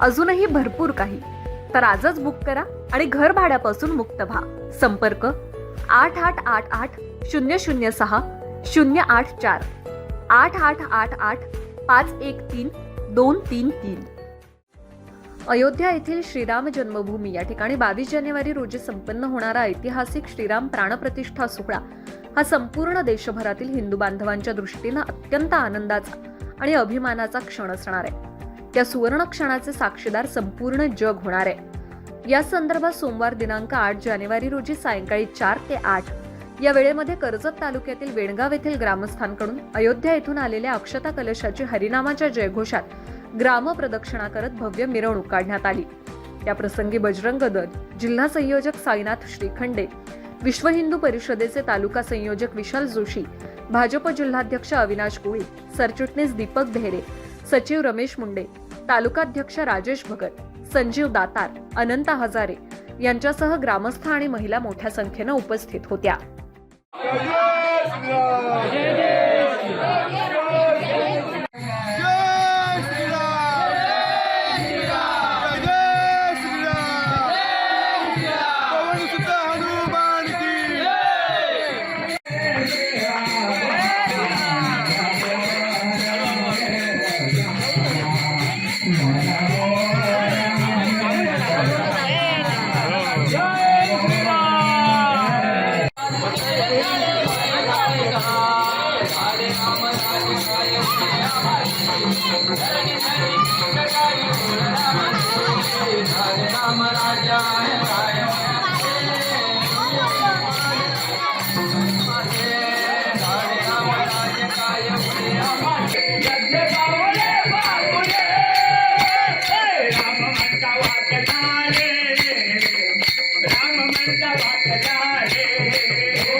अजूनही भरपूर काही. तर आजच बुक करा आणि घर भाड्यापासून मुक्त व्हा. संपर्क आठ आठ आठ आठ शून्य शून्य सहा शून्य आठ चार. आठ आठ आठ आठ पाच एक तीन दोन तीन तीन. अयोध्या येथील श्रीराम जन्मभूमी या ठिकाणी बावीस जानेवारी रोजी संपन्न होणारा ऐतिहासिक श्रीराम प्राणप्रतिष्ठा सोहळा हा संपूर्ण देशभरातील हिंदू बांधवांच्या दृष्टीनं अत्यंत आनंदाचा आणि अभिमानाचा क्षण असणार आहे. त्या सुवर्ण क्षणाचे साक्षीदार संपूर्ण जग होणार आहे. या संदर्भात सोमवार दिनांक आठ जानेवारी रोजी सायंकाळी चार ते आठ या वेळेमध्ये कर्जत तालुक्यातील वेणगाव येथील ग्रामस्थांकडून अयोध्या येथून आलेल्या अक्षता कलशाची हरिनामाच्या जयघोषात ग्राम प्रदक्षिणा करत भव्य मिरवणूक काढण्यात आली. त्या प्रसंगी बजरंग दल जिल्हा संयोजक साईनाथ श्रीखंडे विश्व हिंदू परिषदेचे तालुका संयोजक विशाल जोशी भाजप जिल्हाध्यक्ष अविनाश कोळी सरचिटणीस दीपक धेरे सचिव रमेश मुंडे तालुकाध्यक्ष राजेश भगत संजीव दातार अनंता हजारे यांच्यासह ग्रामस्थ आणि महिला मोठ्या संख्येनं उपस्थित होत्या. रे